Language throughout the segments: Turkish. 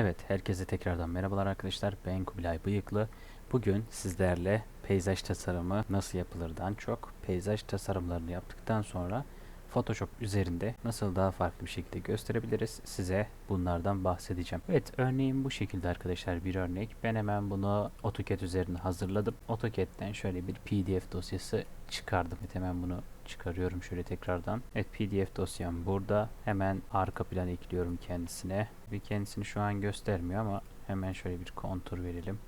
Evet, herkese tekrardan merhabalar arkadaşlar. Ben Kubilay Bıyıklı. Bugün sizlerle peyzaj tasarımı nasıl yapılırdan çok peyzaj tasarımlarını yaptıktan sonra Photoshop üzerinde nasıl daha farklı bir şekilde gösterebiliriz size bunlardan bahsedeceğim. Evet, örneğin bu şekilde arkadaşlar bir örnek. Ben hemen bunu AutoCAD üzerinde hazırladım. AutoCAD'den şöyle bir PDF dosyası çıkardım. Evet, hemen bunu çıkarıyorum şöyle tekrardan. Evet PDF dosyam burada. Hemen arka plan ekliyorum kendisine. Bir kendisini şu an göstermiyor ama hemen şöyle bir kontur verelim.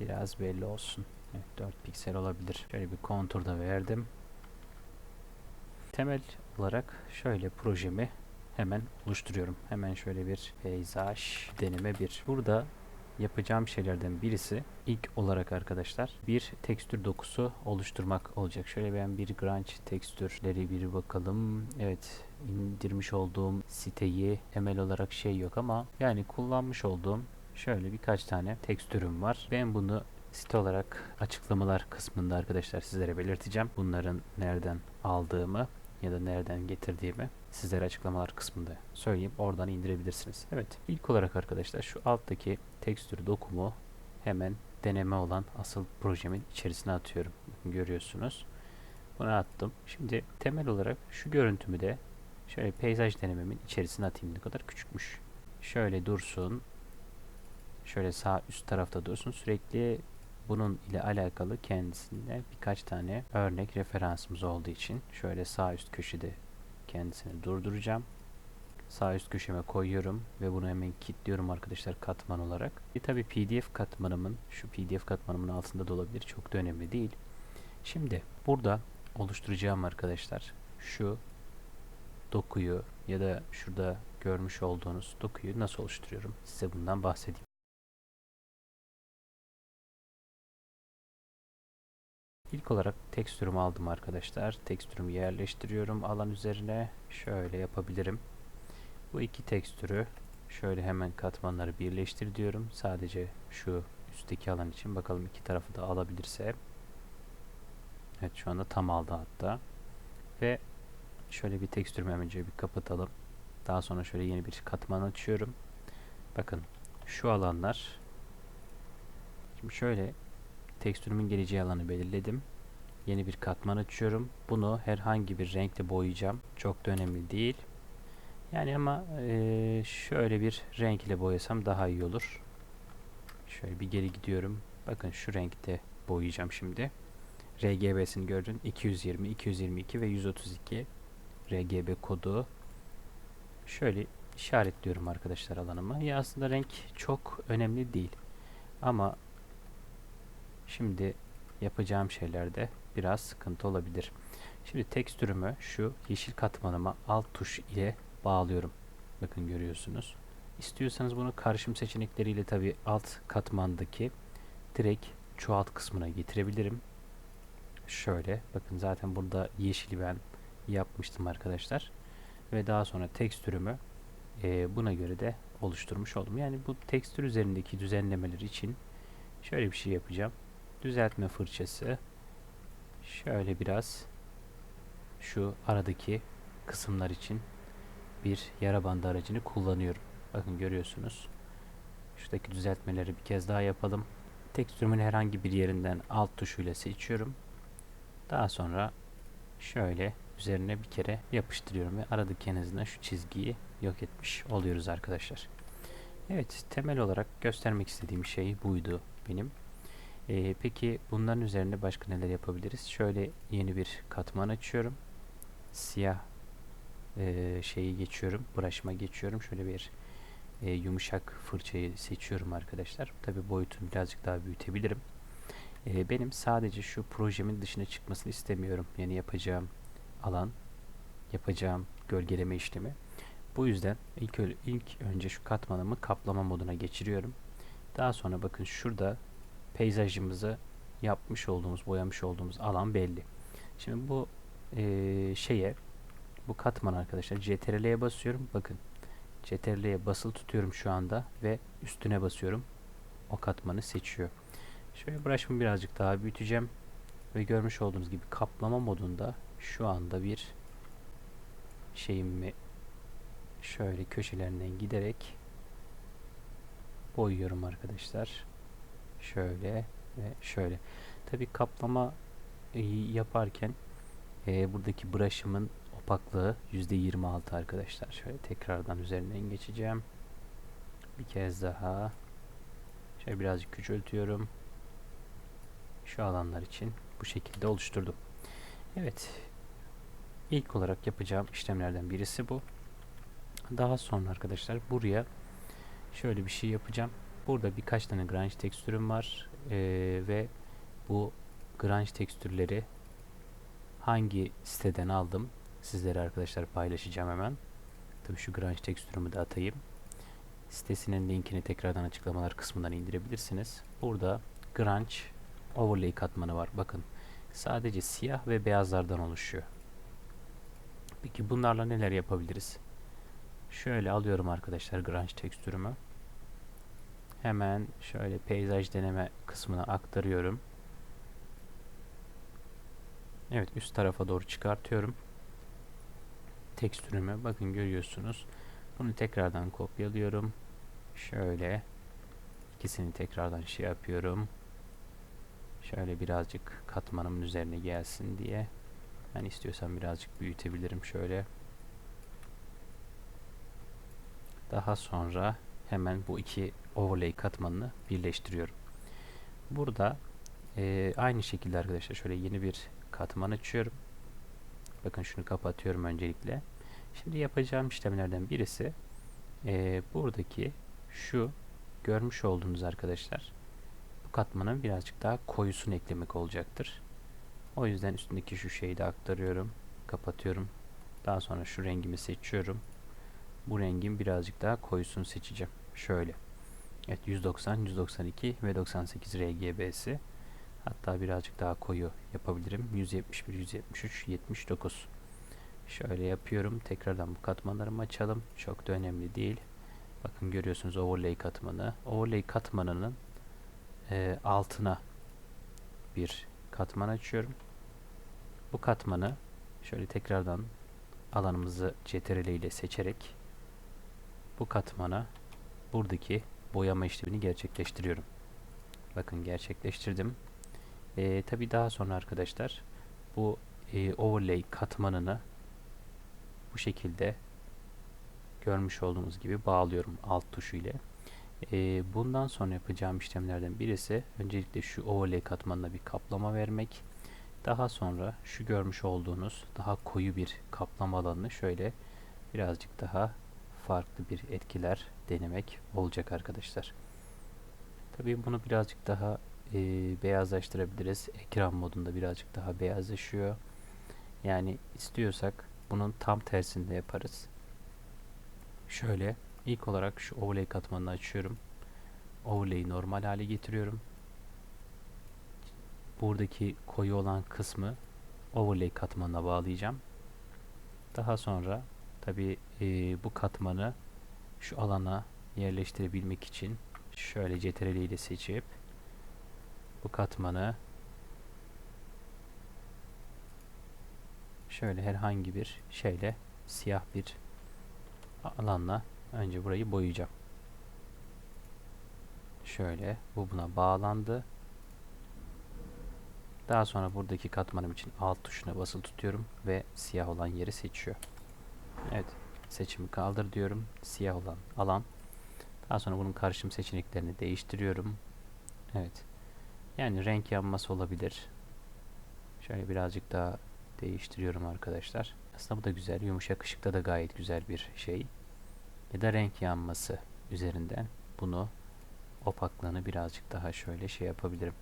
Biraz belli olsun. Evet 4 piksel olabilir. Şöyle bir kontur da verdim. Temel olarak şöyle projemi hemen oluşturuyorum. Hemen şöyle bir peyzaj deneme bir. Burada yapacağım şeylerden birisi ilk olarak arkadaşlar bir tekstür dokusu oluşturmak olacak. Şöyle ben bir grunge tekstürleri bir bakalım. Evet indirmiş olduğum siteyi temel olarak şey yok ama yani kullanmış olduğum şöyle birkaç tane tekstürüm var. Ben bunu site olarak açıklamalar kısmında arkadaşlar sizlere belirteceğim. Bunların nereden aldığımı ya da nereden getirdiğimi sizlere açıklamalar kısmında söyleyeyim. Oradan indirebilirsiniz. Evet ilk olarak arkadaşlar şu alttaki tekstür dokumu hemen deneme olan asıl projemin içerisine atıyorum. Görüyorsunuz. Bunu attım. Şimdi temel olarak şu görüntümü de şöyle peyzaj denememin içerisine atayım. Ne kadar küçükmüş. Şöyle dursun. Şöyle sağ üst tarafta dursun. Sürekli bunun ile alakalı kendisinde birkaç tane örnek referansımız olduğu için şöyle sağ üst köşede kendisini durduracağım. Sağ üst köşeme koyuyorum ve bunu hemen kilitliyorum arkadaşlar katman olarak. E tabi pdf katmanımın şu pdf katmanımın altında da olabilir. Çok da önemli değil. Şimdi burada oluşturacağım arkadaşlar şu dokuyu ya da şurada görmüş olduğunuz dokuyu nasıl oluşturuyorum size bundan bahsedeyim. İlk olarak tekstürümü aldım arkadaşlar. Tekstürümü yerleştiriyorum alan üzerine. Şöyle yapabilirim. Bu iki tekstürü şöyle hemen katmanları birleştir diyorum. Sadece şu üstteki alan için bakalım iki tarafı da alabilirse. Evet şu anda tam aldı hatta. Ve şöyle bir tekstürümü önce bir kapatalım. Daha sonra şöyle yeni bir katman açıyorum. Bakın şu alanlar şimdi şöyle tekstürümün geleceği alanı belirledim. Yeni bir katman açıyorum. Bunu herhangi bir renkle boyayacağım. Çok da önemli değil. Yani ama e, şöyle bir renk ile boyasam daha iyi olur. Şöyle bir geri gidiyorum. Bakın şu renkte boyayacağım şimdi. RGB'sini gördün. 220, 222 ve 132 RGB kodu. Şöyle işaretliyorum arkadaşlar alanımı. Ya aslında renk çok önemli değil. Ama şimdi yapacağım şeylerde biraz sıkıntı olabilir. Şimdi tekstürümü şu yeşil katmanıma alt tuş ile bağlıyorum. Bakın görüyorsunuz. İstiyorsanız bunu karışım seçenekleriyle tabi alt katmandaki direkt çoğalt kısmına getirebilirim. Şöyle bakın zaten burada yeşili ben yapmıştım arkadaşlar. Ve daha sonra tekstürümü e, buna göre de oluşturmuş oldum. Yani bu tekstür üzerindeki düzenlemeler için şöyle bir şey yapacağım. Düzeltme fırçası şöyle biraz şu aradaki kısımlar için bir yara bandı aracını kullanıyorum. Bakın görüyorsunuz. Şuradaki düzeltmeleri bir kez daha yapalım. Tekstürümün herhangi bir yerinden alt tuşuyla seçiyorum. Daha sonra şöyle üzerine bir kere yapıştırıyorum ve aradaki en azından şu çizgiyi yok etmiş oluyoruz arkadaşlar. Evet temel olarak göstermek istediğim şey buydu benim. Ee, peki bunların üzerinde başka neler yapabiliriz? Şöyle yeni bir katman açıyorum. Siyah e, şeyi geçiyorum. Brush'ıma geçiyorum. Şöyle bir e, yumuşak fırçayı seçiyorum arkadaşlar. Tabi boyutunu birazcık daha büyütebilirim. E, benim sadece şu projemin dışına çıkmasını istemiyorum. Yani yapacağım alan, yapacağım gölgeleme işlemi. Bu yüzden ilk, ilk önce şu katmanımı kaplama moduna geçiriyorum. Daha sonra bakın şurada peyzajımızı yapmış olduğumuz, boyamış olduğumuz alan belli. Şimdi bu e, şeye bu katman arkadaşlar CTRL'ye basıyorum. Bakın CTRL'ye basılı tutuyorum şu anda ve üstüne basıyorum. O katmanı seçiyor. Şöyle brush'ımı birazcık daha büyüteceğim. Ve görmüş olduğunuz gibi kaplama modunda şu anda bir şeyimi şöyle köşelerinden giderek boyuyorum arkadaşlar. Şöyle ve şöyle. Tabi kaplama e, yaparken e, buradaki brush'ımın opaklığı %26 arkadaşlar. Şöyle tekrardan üzerinden geçeceğim. Bir kez daha. Şöyle birazcık küçültüyorum. Şu alanlar için bu şekilde oluşturdum. Evet. İlk olarak yapacağım işlemlerden birisi bu. Daha sonra arkadaşlar buraya şöyle bir şey yapacağım. Burada birkaç tane grunge tekstürüm var. Ee, ve bu grunge tekstürleri hangi siteden aldım sizlere arkadaşlar paylaşacağım hemen. Tabi şu grunge tekstürümü de atayım. Sitesinin linkini tekrardan açıklamalar kısmından indirebilirsiniz. Burada grunge overlay katmanı var. Bakın sadece siyah ve beyazlardan oluşuyor. Peki bunlarla neler yapabiliriz? Şöyle alıyorum arkadaşlar grunge tekstürümü. Hemen şöyle peyzaj deneme kısmına aktarıyorum. Evet üst tarafa doğru çıkartıyorum. Tekstürümü bakın görüyorsunuz. Bunu tekrardan kopyalıyorum. Şöyle ikisini tekrardan şey yapıyorum. Şöyle birazcık katmanımın üzerine gelsin diye. Ben istiyorsam birazcık büyütebilirim şöyle. Daha sonra hemen bu iki overlay katmanını birleştiriyorum. Burada e, aynı şekilde arkadaşlar şöyle yeni bir katman açıyorum. Bakın şunu kapatıyorum öncelikle. Şimdi yapacağım işlemlerden birisi e, buradaki şu görmüş olduğunuz arkadaşlar bu katmanın birazcık daha koyusunu eklemek olacaktır. O yüzden üstündeki şu şeyi de aktarıyorum. Kapatıyorum. Daha sonra şu rengimi seçiyorum. Bu rengin birazcık daha koyusunu seçeceğim. Şöyle. Evet 190, 192 ve 98 RGB'si. Hatta birazcık daha koyu yapabilirim. 171, 173, 79. Şöyle yapıyorum. Tekrardan bu katmanlarımı açalım. Çok da önemli değil. Bakın görüyorsunuz overlay katmanı. Overlay katmanının e, altına bir katman açıyorum. Bu katmanı şöyle tekrardan alanımızı CTRL ile seçerek bu katmana buradaki boyama işlemini gerçekleştiriyorum. Bakın gerçekleştirdim. E, Tabi daha sonra arkadaşlar bu e, overlay katmanını bu şekilde görmüş olduğunuz gibi bağlıyorum alt tuşu ile. E, bundan sonra yapacağım işlemlerden birisi öncelikle şu overlay katmanına bir kaplama vermek. Daha sonra şu görmüş olduğunuz daha koyu bir kaplama alanını şöyle birazcık daha farklı bir etkiler denemek olacak arkadaşlar. Tabii bunu birazcık daha e, beyazlaştırabiliriz. Ekran modunda birazcık daha beyazlaşıyor. Yani istiyorsak bunun tam tersinde yaparız. Şöyle ilk olarak şu overlay katmanını açıyorum. Overlay'i normal hale getiriyorum. Buradaki koyu olan kısmı overlay katmanına bağlayacağım. Daha sonra tabi e, bu katmanı şu alana yerleştirebilmek için şöyle CTRL ile seçip bu katmanı şöyle herhangi bir şeyle siyah bir alanla önce burayı boyayacağım. Şöyle bu buna bağlandı. Daha sonra buradaki katmanım için alt tuşuna basılı tutuyorum ve siyah olan yeri seçiyor. Evet seçimi kaldır diyorum. Siyah olan alan. Daha sonra bunun karışım seçeneklerini değiştiriyorum. Evet. Yani renk yanması olabilir. Şöyle birazcık daha değiştiriyorum arkadaşlar. Aslında bu da güzel. Yumuşak ışıkta da gayet güzel bir şey. Ya da renk yanması üzerinden bunu opaklığını birazcık daha şöyle şey yapabilirim.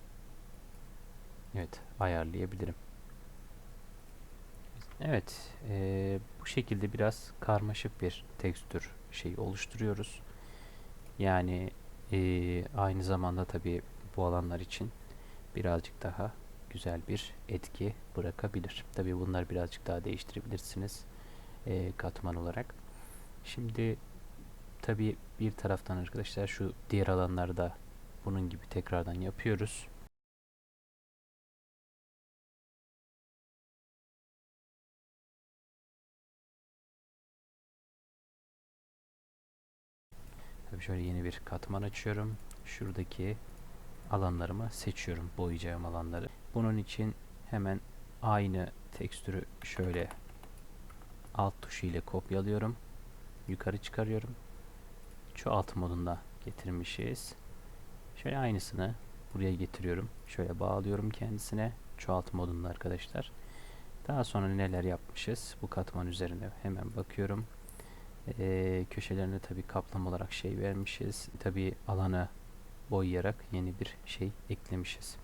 Evet ayarlayabilirim. Evet e, bu şekilde biraz karmaşık bir tekstür şey oluşturuyoruz. Yani e, aynı zamanda tabi bu alanlar için birazcık daha güzel bir etki bırakabilir. Tabi bunlar birazcık daha değiştirebilirsiniz e, katman olarak. Şimdi tabi bir taraftan arkadaşlar şu diğer alanlarda bunun gibi tekrardan yapıyoruz. Tabii şöyle yeni bir katman açıyorum. Şuradaki alanlarımı seçiyorum. Boyayacağım alanları. Bunun için hemen aynı tekstürü şöyle alt tuşu ile kopyalıyorum. Yukarı çıkarıyorum. Çoğalt modunda getirmişiz. Şöyle aynısını buraya getiriyorum. Şöyle bağlıyorum kendisine. Çoğalt modunda arkadaşlar. Daha sonra neler yapmışız? Bu katman üzerine hemen bakıyorum. Ee, köşelerine tabi kaplama olarak şey vermişiz. Tabi alanı boyayarak yeni bir şey eklemişiz.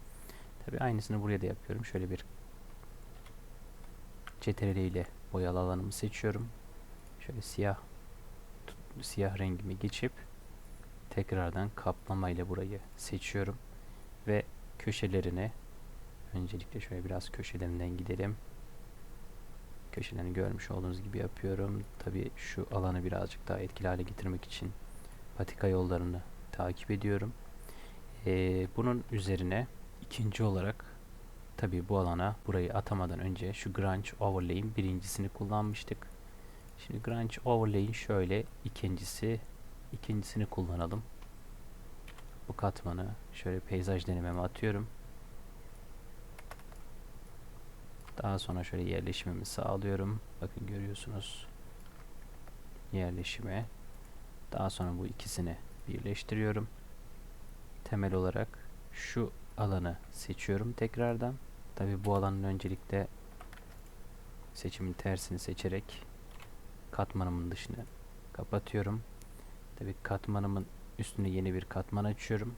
Tabi aynısını buraya da yapıyorum. Şöyle bir CTRL ile boyalı alanımı seçiyorum. Şöyle siyah siyah rengimi geçip tekrardan kaplama ile burayı seçiyorum ve köşelerine öncelikle şöyle biraz köşelerinden gidelim. Köşelerini görmüş olduğunuz gibi yapıyorum. Tabi şu alanı birazcık daha etkili hale getirmek için patika yollarını takip ediyorum. Ee, bunun üzerine ikinci olarak tabi bu alana burayı atamadan önce şu Grunge Overlay'in birincisini kullanmıştık. Şimdi Grunge Overlay'in şöyle ikincisi ikincisini kullanalım. Bu katmanı şöyle peyzaj denememe atıyorum. Daha sonra şöyle yerleşimimi sağlıyorum. Bakın görüyorsunuz. Yerleşime. Daha sonra bu ikisini birleştiriyorum. Temel olarak şu alanı seçiyorum tekrardan. Tabi bu alanın öncelikle seçimin tersini seçerek katmanımın dışını kapatıyorum. Tabi katmanımın üstüne yeni bir katman açıyorum.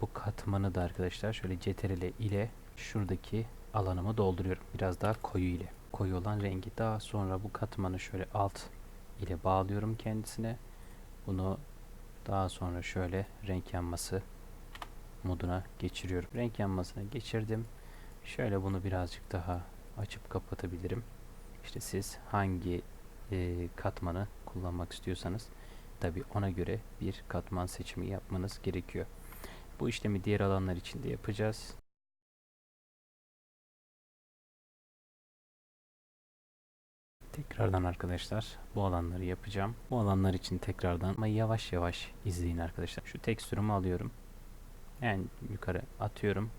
Bu katmanı da arkadaşlar şöyle CTRL ile şuradaki alanımı dolduruyorum. Biraz daha koyu ile. Koyu olan rengi. Daha sonra bu katmanı şöyle alt ile bağlıyorum kendisine. Bunu daha sonra şöyle renk yanması moduna geçiriyorum. Renk yanmasına geçirdim. Şöyle bunu birazcık daha açıp kapatabilirim. İşte siz hangi e, katmanı kullanmak istiyorsanız tabi ona göre bir katman seçimi yapmanız gerekiyor. Bu işlemi diğer alanlar için de yapacağız. Tekrardan arkadaşlar bu alanları yapacağım. Bu alanlar için tekrardan ama yavaş yavaş izleyin arkadaşlar. Şu tekstürümü alıyorum. Yani yukarı atıyorum.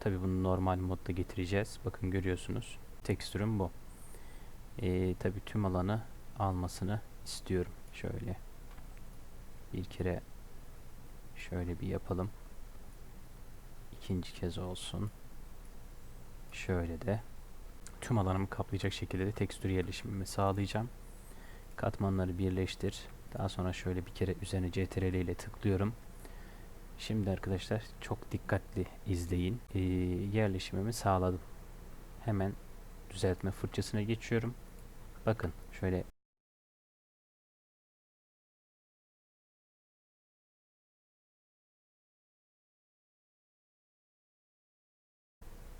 Tabi bunu normal modda getireceğiz. Bakın görüyorsunuz. Tekstürüm bu. Ee, tabi tüm alanı almasını istiyorum. Şöyle bir kere şöyle bir yapalım. İkinci kez olsun. Şöyle de tüm alanımı kaplayacak şekilde de tekstür yerleşimimi sağlayacağım. Katmanları birleştir. Daha sonra şöyle bir kere üzerine CTRL ile tıklıyorum. Şimdi arkadaşlar çok dikkatli izleyin. Ee, yerleşimimi sağladım. Hemen düzeltme fırçasına geçiyorum. Bakın şöyle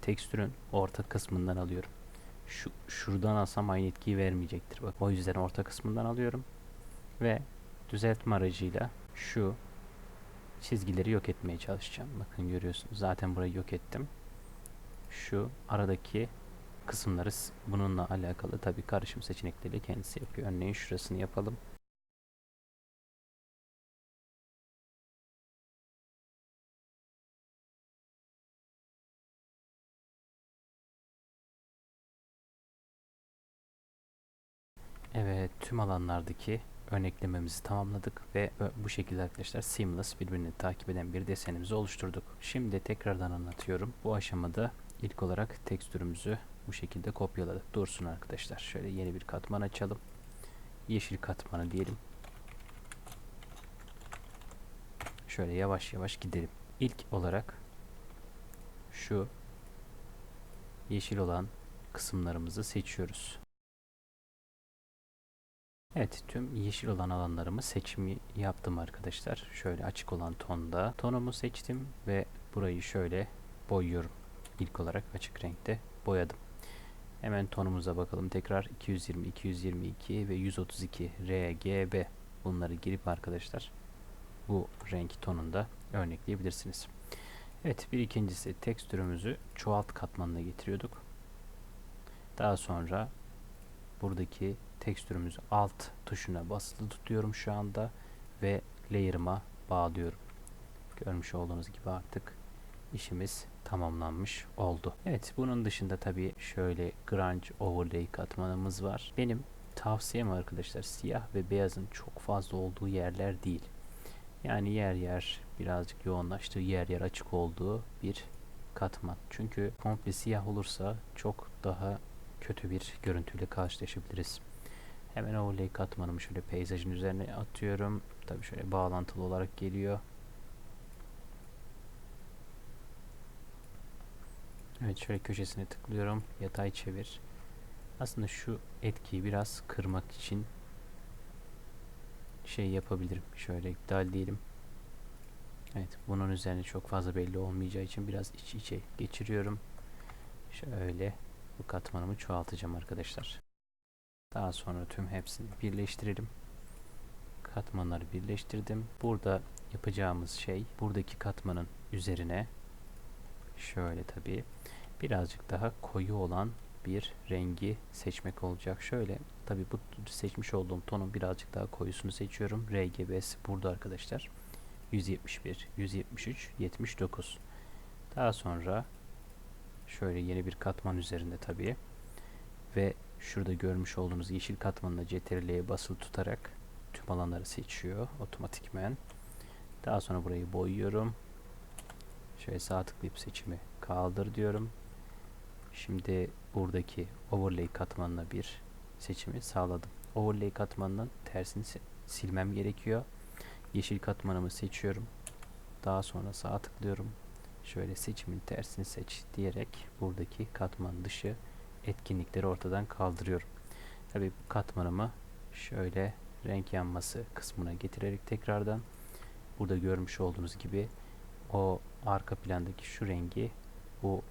tekstürün orta kısmından alıyorum. Şu şuradan alsam aynı etkiyi vermeyecektir. Bak o yüzden orta kısmından alıyorum ve düzeltme aracıyla şu çizgileri yok etmeye çalışacağım. Bakın görüyorsunuz. Zaten burayı yok ettim. Şu aradaki kısımları bununla alakalı tabii karışım seçenekleriyle kendisi yapıyor. Örneğin şurasını yapalım. Tüm alanlardaki örneklememizi tamamladık ve bu şekilde arkadaşlar seamless birbirini takip eden bir desenimizi oluşturduk. Şimdi tekrardan anlatıyorum. Bu aşamada ilk olarak tekstürümüzü bu şekilde kopyaladık. Dursun arkadaşlar. Şöyle yeni bir katman açalım. Yeşil katmanı diyelim. Şöyle yavaş yavaş gidelim. İlk olarak şu yeşil olan kısımlarımızı seçiyoruz. Evet tüm yeşil olan alanlarımı seçimi yaptım arkadaşlar. Şöyle açık olan tonda tonumu seçtim ve burayı şöyle boyuyorum. İlk olarak açık renkte boyadım. Hemen tonumuza bakalım. Tekrar 220, 222 ve 132 RGB bunları girip arkadaşlar bu renk tonunda örnekleyebilirsiniz. Evet bir ikincisi tekstürümüzü çoğalt katmanına getiriyorduk. Daha sonra buradaki tekstürümüzü alt tuşuna basılı tutuyorum şu anda ve layer'ıma bağlıyorum. Görmüş olduğunuz gibi artık işimiz tamamlanmış oldu. Evet bunun dışında tabii şöyle grunge overlay katmanımız var. Benim tavsiyem arkadaşlar siyah ve beyazın çok fazla olduğu yerler değil. Yani yer yer birazcık yoğunlaştığı yer yer açık olduğu bir katman. Çünkü komple siyah olursa çok daha kötü bir görüntüyle karşılaşabiliriz. Hemen overlay katmanımı şöyle peyzajın üzerine atıyorum. Tabii şöyle bağlantılı olarak geliyor. Evet şöyle köşesine tıklıyorum. Yatay çevir. Aslında şu etkiyi biraz kırmak için şey yapabilirim. Şöyle iptal diyelim. Evet bunun üzerine çok fazla belli olmayacağı için biraz iç içe geçiriyorum. Şöyle bu katmanımı çoğaltacağım arkadaşlar. Daha sonra tüm hepsini birleştirelim. Katmanları birleştirdim. Burada yapacağımız şey buradaki katmanın üzerine şöyle tabi birazcık daha koyu olan bir rengi seçmek olacak. Şöyle tabi bu seçmiş olduğum tonun birazcık daha koyusunu seçiyorum. RGB'si burada arkadaşlar. 171, 173, 79. Daha sonra şöyle yeni bir katman üzerinde tabi ve şurada görmüş olduğunuz yeşil katmanla CTRL'ye basılı tutarak tüm alanları seçiyor otomatikmen. Daha sonra burayı boyuyorum. Şöyle sağ tıklayıp seçimi kaldır diyorum. Şimdi buradaki overlay katmanına bir seçimi sağladım. Overlay katmanının tersini silmem gerekiyor. Yeşil katmanımı seçiyorum. Daha sonra sağ tıklıyorum. Şöyle seçimin tersini seç diyerek buradaki katman dışı etkinlikleri ortadan kaldırıyorum. Tabi katmanımı şöyle renk yanması kısmına getirerek tekrardan burada görmüş olduğunuz gibi o arka plandaki şu rengi bu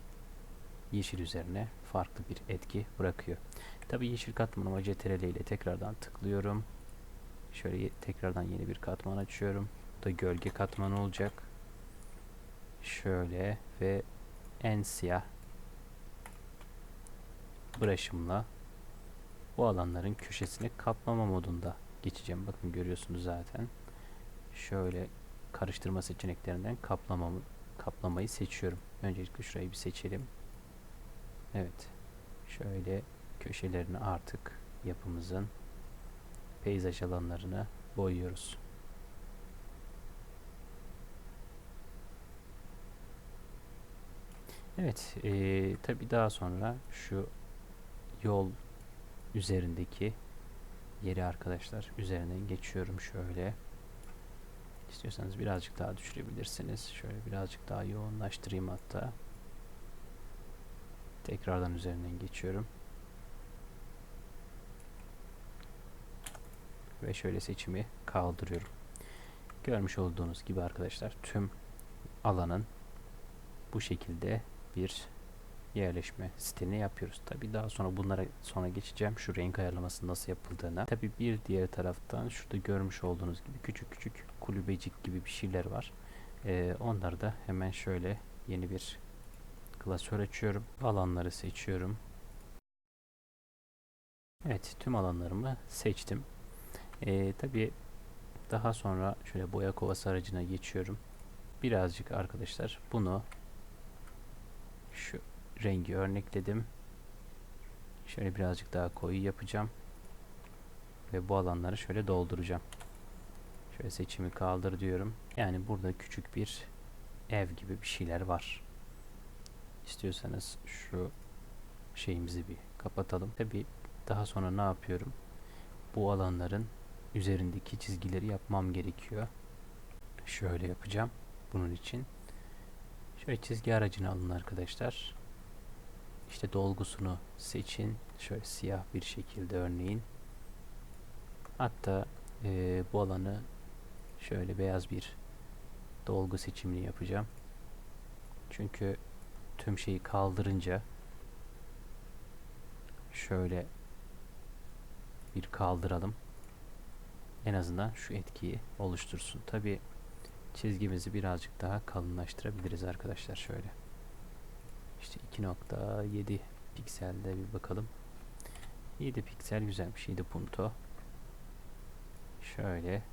yeşil üzerine farklı bir etki bırakıyor. Tabi yeşil katmanıma CTRL ile tekrardan tıklıyorum. Şöyle tekrardan yeni bir katman açıyorum. Bu da gölge katmanı olacak. Şöyle ve en siyah brush'ımla bu alanların köşesini kaplama modunda geçeceğim. Bakın görüyorsunuz zaten. Şöyle karıştırma seçeneklerinden kaplamamı, kaplamayı seçiyorum. Öncelikle şurayı bir seçelim. Evet. Şöyle köşelerini artık yapımızın peyzaj alanlarını boyuyoruz. Evet, ee, tabi daha sonra şu yol üzerindeki yeri arkadaşlar üzerinden geçiyorum şöyle. İstiyorsanız birazcık daha düşürebilirsiniz. Şöyle birazcık daha yoğunlaştırayım hatta. Tekrardan üzerinden geçiyorum. Ve şöyle seçimi kaldırıyorum. Görmüş olduğunuz gibi arkadaşlar tüm alanın bu şekilde bir yerleşme stilini yapıyoruz. Tabi daha sonra bunlara sonra geçeceğim şu renk ayarlaması nasıl yapıldığına. Tabi bir diğer taraftan şurada görmüş olduğunuz gibi küçük küçük kulübecik gibi bir şeyler var. Ee, onları da hemen şöyle yeni bir klasör açıyorum. Alanları seçiyorum. Evet tüm alanlarımı seçtim. Ee, Tabi daha sonra şöyle boya kovası aracına geçiyorum. Birazcık arkadaşlar bunu şu rengi örnekledim. Şöyle birazcık daha koyu yapacağım. Ve bu alanları şöyle dolduracağım. Şöyle seçimi kaldır diyorum. Yani burada küçük bir ev gibi bir şeyler var. İstiyorsanız şu şeyimizi bir kapatalım. Tabi daha sonra ne yapıyorum? Bu alanların üzerindeki çizgileri yapmam gerekiyor. Şöyle yapacağım. Bunun için. Şöyle çizgi aracını alın arkadaşlar. İşte dolgusunu seçin. Şöyle siyah bir şekilde örneğin. Hatta e, bu alanı şöyle beyaz bir dolgu seçimini yapacağım. Çünkü tüm şeyi kaldırınca şöyle bir kaldıralım. En azından şu etkiyi oluştursun. Tabi çizgimizi birazcık daha kalınlaştırabiliriz arkadaşlar şöyle. İşte 2.7 pikselde bir bakalım. 7 piksel güzelmiş. 7 punto. Şöyle.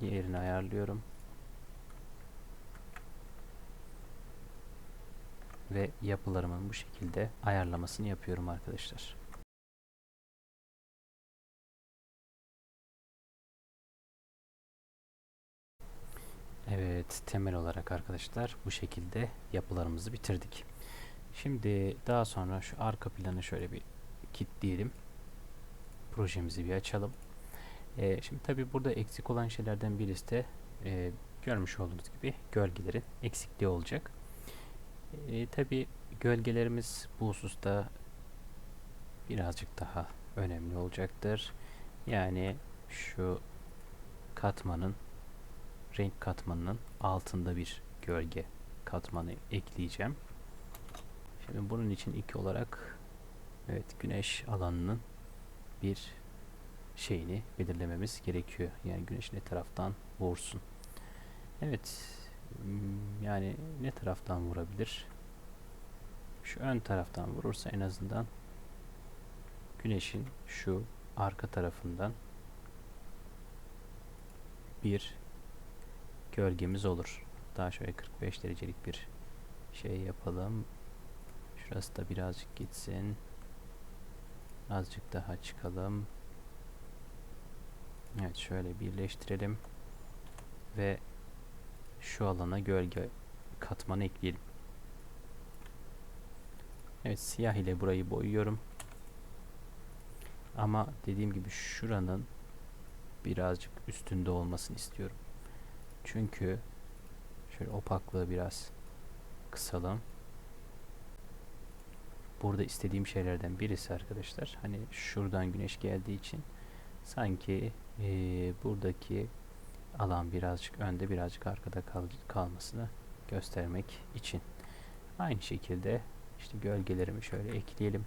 Yerini ayarlıyorum. Ve yapılarımın bu şekilde ayarlamasını yapıyorum arkadaşlar. Evet, temel olarak arkadaşlar bu şekilde yapılarımızı bitirdik. Şimdi daha sonra şu arka planı şöyle bir kilitleyelim. Projemizi bir açalım. Ee, şimdi tabi burada eksik olan şeylerden birisi de e, görmüş olduğunuz gibi gölgelerin eksikliği olacak. E, tabi gölgelerimiz bu hususta birazcık daha önemli olacaktır. Yani şu katmanın renk katmanının altında bir gölge katmanı ekleyeceğim. Şimdi bunun için ilk olarak evet güneş alanının bir şeyini belirlememiz gerekiyor. Yani güneş ne taraftan vursun. Evet hmm, yani ne taraftan vurabilir? Şu ön taraftan vurursa en azından güneşin şu arka tarafından bir gölgemiz olur. Daha şöyle 45 derecelik bir şey yapalım. Şurası da birazcık gitsin. Azıcık daha çıkalım. Evet şöyle birleştirelim. Ve şu alana gölge katmanı ekleyelim. Evet siyah ile burayı boyuyorum. Ama dediğim gibi şuranın birazcık üstünde olmasını istiyorum. Çünkü şöyle opaklığı biraz kısalım. Burada istediğim şeylerden birisi arkadaşlar. Hani şuradan güneş geldiği için sanki e, buradaki alan birazcık önde birazcık arkada kal kalmasını göstermek için. Aynı şekilde işte gölgelerimi şöyle ekleyelim.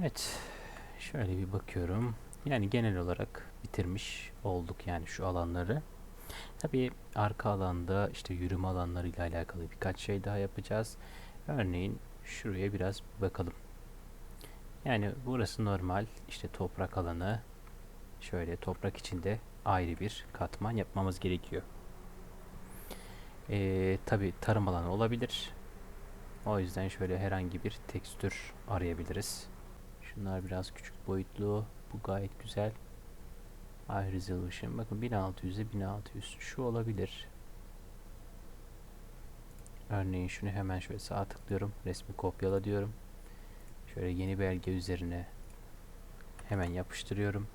Evet. Şöyle bir bakıyorum. Yani genel olarak bitirmiş olduk yani şu alanları. Tabii arka alanda işte yürüme alanlarıyla alakalı birkaç şey daha yapacağız. Örneğin şuraya biraz bakalım. Yani burası normal işte toprak alanı. Şöyle toprak içinde ayrı bir katman yapmamız gerekiyor. Ee, tabii tarım alanı olabilir. O yüzden şöyle herhangi bir tekstür arayabiliriz. Şunlar biraz küçük boyutlu. Bu gayet güzel. High Resolution. Bakın 1600'e 1600. Şu olabilir. Örneğin şunu hemen şöyle sağ tıklıyorum. Resmi kopyala diyorum. Şöyle yeni belge üzerine hemen yapıştırıyorum.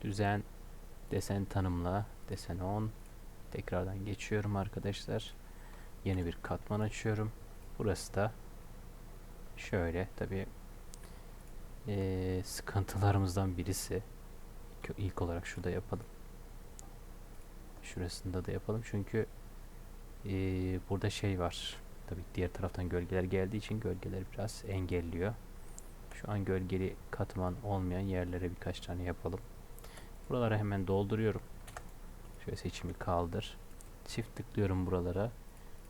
Düzen desen tanımla. Desen 10. Tekrardan geçiyorum arkadaşlar. Yeni bir katman açıyorum. Burası da şöyle tabi e, sıkıntılarımızdan birisi ilk olarak şurada yapalım. Şurasında da yapalım çünkü e, burada şey var. Tabii diğer taraftan gölgeler geldiği için gölgeler biraz engelliyor. Şu an gölgeli katman olmayan yerlere birkaç tane yapalım. Buralara hemen dolduruyorum. Şöyle seçimi kaldır. Çift tıklıyorum buralara.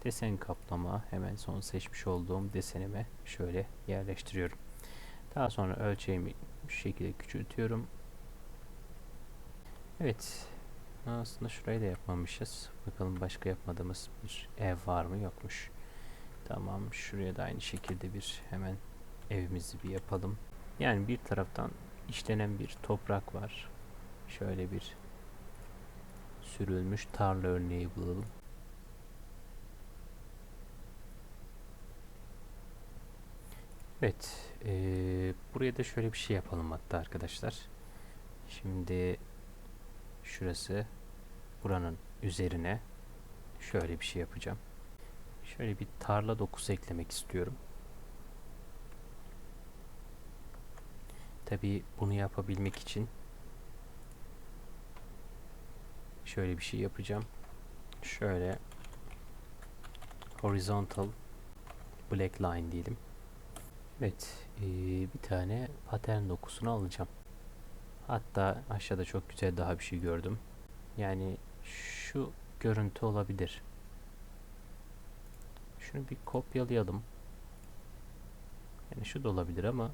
Desen kaplama hemen son seçmiş olduğum desenime şöyle yerleştiriyorum. Daha sonra ölçeğimi şu şekilde küçültüyorum. Evet. Aslında şurayı da yapmamışız. Bakalım başka yapmadığımız bir ev var mı yokmuş. Tamam şuraya da aynı şekilde bir hemen evimizi bir yapalım. Yani bir taraftan işlenen bir toprak var. Şöyle bir sürülmüş tarla örneği bulalım. Evet. Ee, buraya da şöyle bir şey yapalım hatta arkadaşlar. Şimdi şurası buranın üzerine şöyle bir şey yapacağım. Şöyle bir tarla dokusu eklemek istiyorum. Tabi bunu yapabilmek için şöyle bir şey yapacağım. Şöyle horizontal black line diyelim. Evet, ee, bir tane patern dokusunu alacağım. Hatta aşağıda çok güzel daha bir şey gördüm. Yani şu görüntü olabilir. şunu bir kopyalayalım. Yani şu da olabilir ama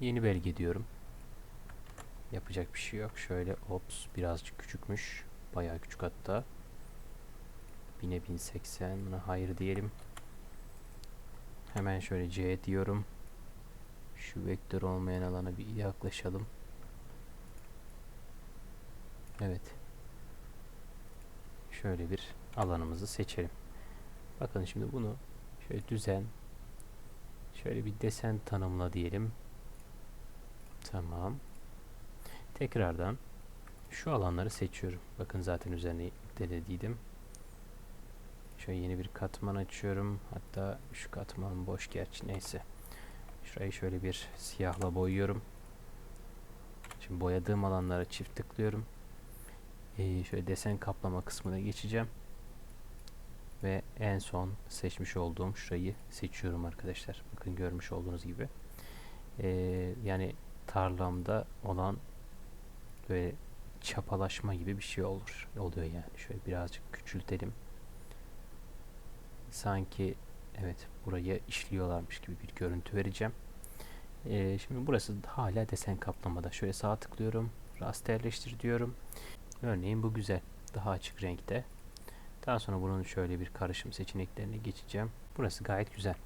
yeni belge diyorum. Yapacak bir şey yok. Şöyle ops birazcık küçükmüş. Bayağı küçük hatta. 1000'e 1080 buna hayır diyelim. Hemen şöyle C diyorum. Şu vektör olmayan alana bir yaklaşalım. Evet. Şöyle bir alanımızı seçelim. Bakın şimdi bunu şöyle düzen şöyle bir desen tanımla diyelim. Tamam. Tekrardan şu alanları seçiyorum. Bakın zaten üzerine denediydim. Şöyle yeni bir katman açıyorum. Hatta şu katman boş gerçi neyse. Şurayı şöyle bir siyahla boyuyorum. Şimdi boyadığım alanlara çift tıklıyorum. Ee, şöyle desen kaplama kısmına geçeceğim. Ve en son seçmiş olduğum şurayı seçiyorum arkadaşlar. Bakın görmüş olduğunuz gibi. Ee, yani tarlamda olan böyle çapalaşma gibi bir şey olur. Oluyor yani. Şöyle birazcık küçültelim. Sanki evet buraya işliyorlarmış gibi bir görüntü vereceğim. Ee, şimdi burası hala desen kaplamada. Şöyle sağ tıklıyorum. Rasterleştir diyorum. Örneğin bu güzel. Daha açık renkte. Daha sonra bunun şöyle bir karışım seçeneklerine geçeceğim. Burası gayet güzel.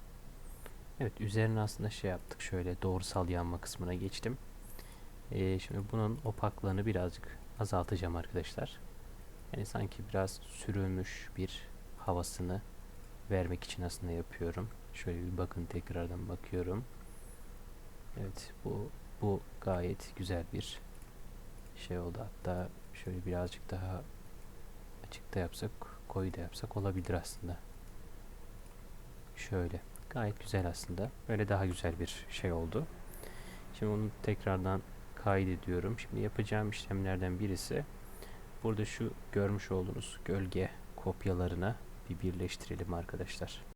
Evet üzerine aslında şey yaptık. Şöyle doğrusal yanma kısmına geçtim. Ee, şimdi bunun opaklığını birazcık azaltacağım arkadaşlar. Yani sanki biraz sürülmüş bir havasını vermek için aslında yapıyorum. Şöyle bir bakın tekrardan bakıyorum. Evet bu bu gayet güzel bir şey oldu. Hatta şöyle birazcık daha açık da yapsak, koyu da yapsak olabilir aslında. Şöyle. Gayet güzel aslında. Böyle daha güzel bir şey oldu. Şimdi onu tekrardan kaydediyorum. Şimdi yapacağım işlemlerden birisi burada şu görmüş olduğunuz gölge kopyalarına bir birleştirelim arkadaşlar.